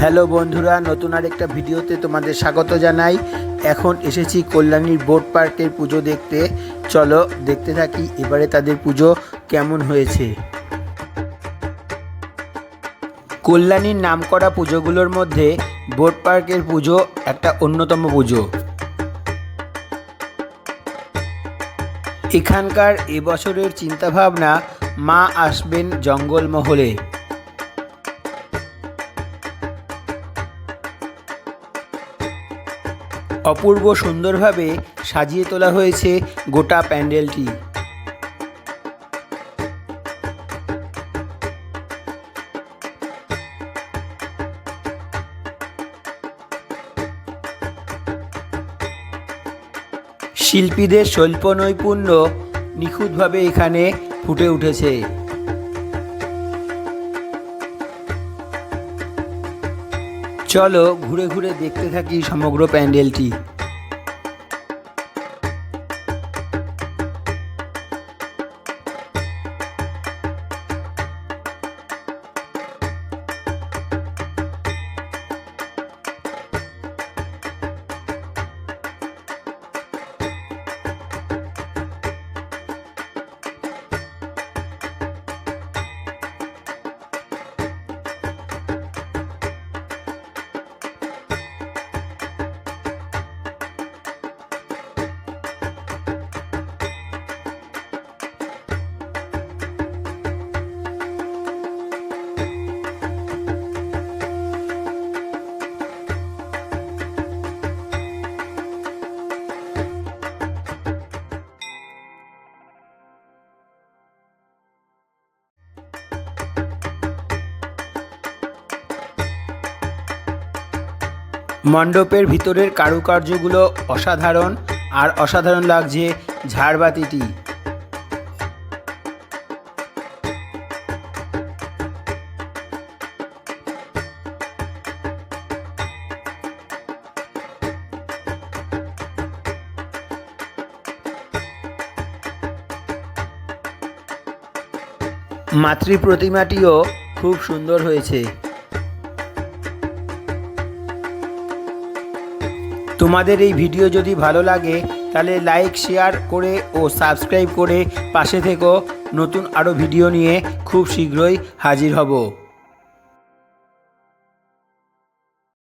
Hello বন্ধুরা, নতুন আরেকটা ভিডিওতে তোমাদের স্বাগত জানাই। এখন এসেছি কল্যাণীর বোট পার্কের পুজো দেখতে। চলো দেখতে থাকি এবারে তাদের পুজো কেমন হয়েছে। কল্যাণীর নামকরা পুজোগুলোর মধ্যে বোট পার্কের পুজো একটা অন্যতম পুজো। এখানকার এবছরের চিন্তাভাবনা, মা আসবেন জঙ্গলমহলে। অপূর্ব সুন্দরভাবে সাজিয়ে তোলা হয়েছে গোটা প্যান্ডেলটি। শিল্পীদের স্বল্প নৈপুণ্য নিখুঁতভাবে এখানে ফুটে উঠেছে। চলো ঘুরে ঘুরে দেখতে থাকি সমগ্র প্যান্ডেলটি। মণ্ডপের ভিতরের কারুকার্যগুলো অসাধারণ আর অসাধারণ লাগছে ঝাড়বাতিটি। মাতৃ প্রতিমাটিও খুব সুন্দর হয়েছে। তোমাদের এই ভিডিও যদি ভালো লাগে, তাহলে লাইক শেয়ার করে ও সাবস্ক্রাইব করে পাশে থেকো। নতুন আরও ভিডিও নিয়ে খুব শীঘ্রই হাজির হব।